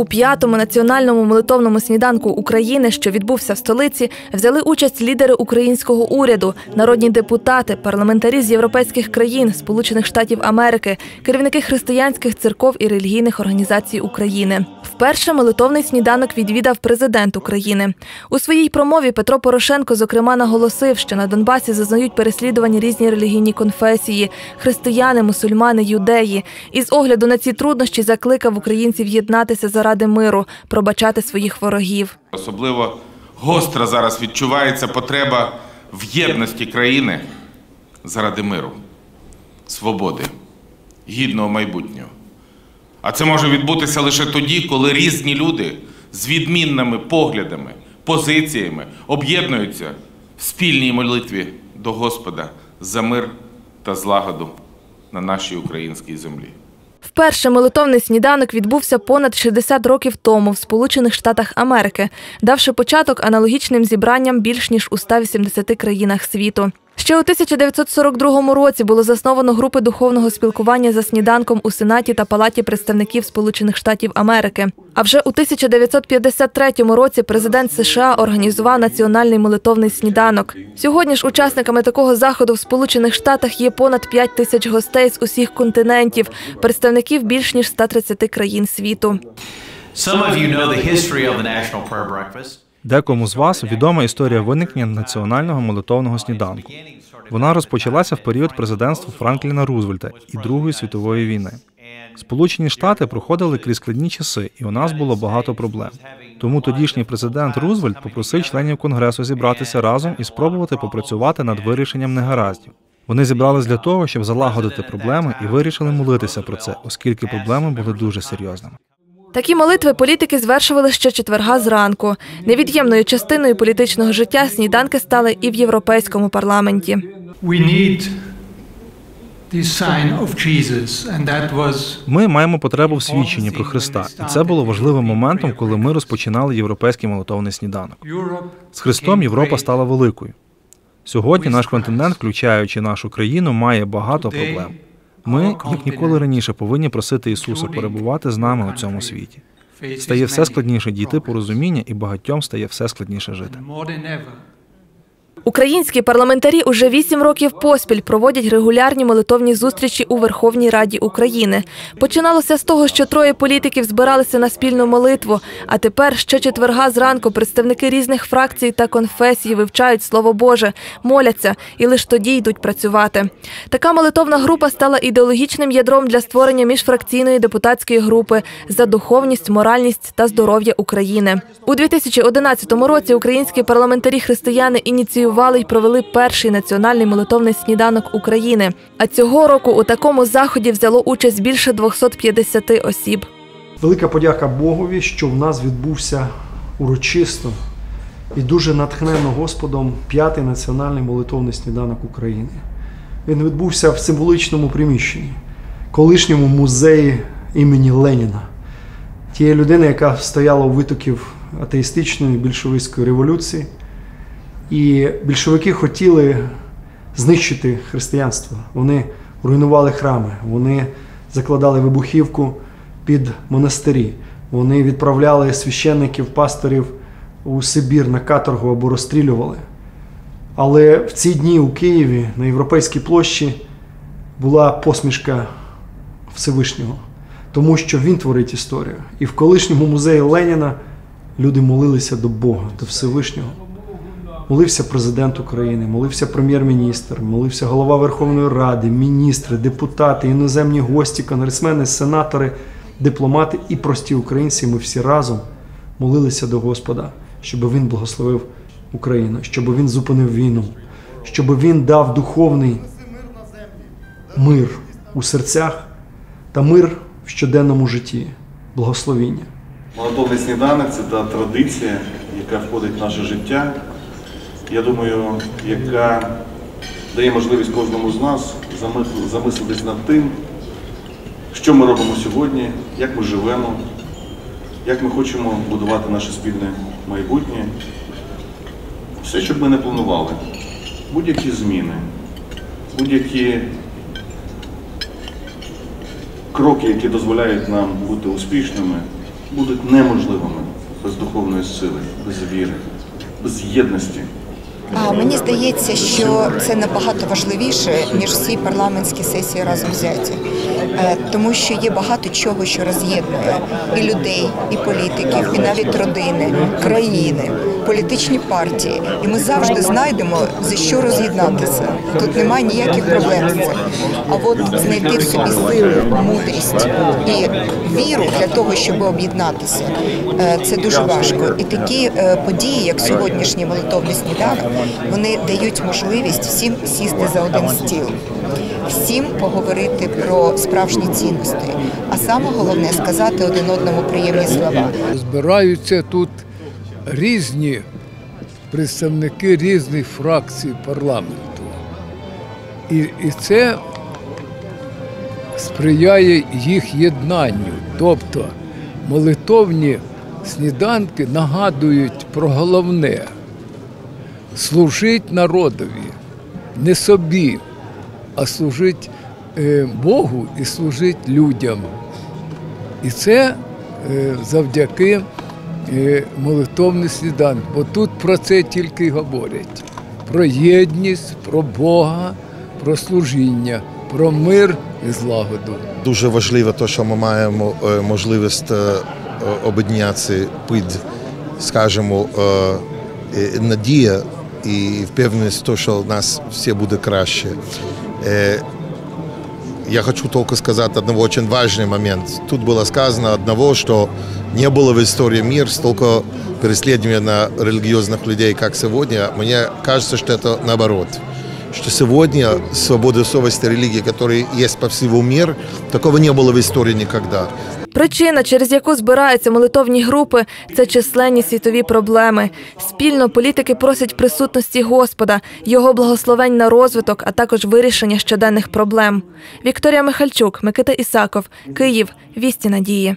У п'ятому національному молитовному сніданку України, що відбувся в столиці, взяли участь лідери українського уряду, народні депутати, парламентарі з європейських країн, Сполучених Штатів Америки, керівники християнських церков і релігійних організацій України. Вперше молитовний сніданок відвідав президент України. У своїй промові Петро Порошенко, зокрема, наголосив, що на Донбасі зазнають переслідування різні релігійні конфесії християни, мусульмани, юдеї. І з огляду на ці труднощі закликав українців єднатися заради миру, пробачати своїх ворогів. Особливо гостро зараз відчувається потреба в єдності країни заради миру, свободи, гідного майбутнього. А це може відбутися лише тоді, коли різні люди з відмінними поглядами, позиціями об'єднуються в спільній молитві до Господа за мир та злагоду на нашій українській землі. Вперше молитовний сніданок відбувся понад 60 років тому в Сполучених Штатах Америки, давши початок аналогічним зібранням більш ніж у 180 країнах світу. Ще у 1942 році було засновано групи духовного спілкування за сніданком у Сенаті та Палаті представників Сполучених Штатів Америки. А вже у 1953 році президент США організував національний молитовний сніданок. Сьогодні ж учасниками такого заходу в Сполучених Штатах є понад 5 тисяч гостей з усіх континентів, представників більш ніж 130 країн світу. Some of you know the history of the National Prayer Breakfast. Декому з вас відома історія виникнення національного молитовного сніданку. Вона розпочалася в період президентства Франкліна Рузвельта і Другої світової війни. Сполучені Штати проходили крізь складні часи, і у нас було багато проблем. Тому тодішній президент Рузвельт попросив членів конгресу зібратися разом і спробувати попрацювати над вирішенням негараздів. Вони зібрались для того, щоб залагодити проблеми і вирішили молитися про це, оскільки проблеми були дуже серйозними. Такі молитви політики звершували ще четверга зранку. Невід'ємною частиною політичного життя сніданки стали і в європейському парламенті. Ми маємо потребу в свідченні про Христа, і це було важливим моментом, коли ми розпочинали європейський молитовний сніданок. З Христом Європа стала великою. Сьогодні наш континент, включаючи нашу країну, має багато проблем. Ми, як ніколи раніше, повинні просити Ісуса перебувати з нами у цьому світі. Стає все складніше дійти порозуміння, і багатьом стає все складніше жити. Українські парламентарі уже вісім років поспіль проводять регулярні молитовні зустрічі у Верховній Раді України. Починалося з того, що троє політиків збиралися на спільну молитву. А тепер ще четверга зранку представники різних фракцій та конфесій вивчають слово Боже, моляться і лише тоді йдуть працювати. Така молитовна група стала ідеологічним ядром для створення міжфракційної депутатської групи за духовність, моральність та здоров'я України. У 2011 році українські парламентарі-християни ініціювали й провели перший національний молитовний сніданок України. А цього року у такому заході взяло участь більше 250 осіб. Велика подяка Богові, що в нас відбувся урочисто і дуже натхненно Господом п'ятий національний молитовний сніданок України. Він відбувся в символичному приміщенні, колишньому музеї імені Леніна, тієї людини, яка стояла у витоків атеїстичної більшовицької революції. І більшовики хотіли знищити християнство. Вони руйнували храми, вони закладали вибухівку під монастирі, вони відправляли священників, пасторів у Сибір на каторгу або розстрілювали. Але в ці дні у Києві на Європейській площі була посмішка Всевишнього, тому що він творить історію. І в колишньому музеї Леніна люди молилися до Бога, до Всевишнього. Молився президент України, молився прем'єр-міністр, молився голова Верховної Ради, міністри, депутати, іноземні гості, конгресмени, сенатори, дипломати і прості українці. Ми всі разом молилися до Господа, щоб він благословив Україну, щоб він зупинив війну, щоб він дав духовний мир у серцях та мир в щоденному житті, благословіння. Молотовний сніданок це та традиція, яка входить в наше життя. Я думаю, яка дає можливість кожному з нас замислитись над тим, що ми робимо сьогодні, як ми живемо, як ми хочемо будувати наше спільне майбутнє. Все, що б ми не планували, будь-які зміни, будь-які кроки, які дозволяють нам бути успішними, будуть неможливими без духовної сили, без віри, без єдності. А мені здається, що це набагато важливіше ніж всі парламентські сесії разом взяті, Е, тому що є багато чого, що роз'єднує і людей, і політиків, і навіть родини, країни, політичні партії. І ми завжди знайдемо за що роз'єднатися. Тут немає ніяких проблем з цим. А от знайти в собі силу, мудрість і віру для того, щоб об'єднатися, е, це дуже важко. І такі е, події, як сьогоднішній молитовний сніданок, вони дають можливість всім сісти за один стіл, всім поговорити про справжні цінності. А саме головне сказати один одному приємні слова. Збираються тут різні представники різних фракцій парламенту. І, і це сприяє їх єднанню. Тобто молитовні сніданки нагадують про головне служить народові, не собі, а служить е, Богу і служить людям. І це е, завдяки молитовний сніданок. Бо тут про це тільки говорять: про єдність, про Бога, про служіння, про мир і злагоду. Дуже важливо те, що ми маємо е, можливість е, об'єднатися під, скажімо, е, е, надія і впевненість, в те, що у нас все буде краще. Е, Я хочу только сказать один очень важный момент. Тут было сказано одного, что не было в истории мира столько преследования на религиозных людей, как сегодня. Мне кажется, что это наоборот. Что сегодня свобода совести религии, которая есть по всему миру, такого не было в истории никогда. Причина, через яку збираються молитовні групи, це численні світові проблеми. Спільно політики просять присутності Господа, його благословень на розвиток, а також вирішення щоденних проблем. Вікторія Михальчук, Микита Ісаков, Київ, Вісті Надії.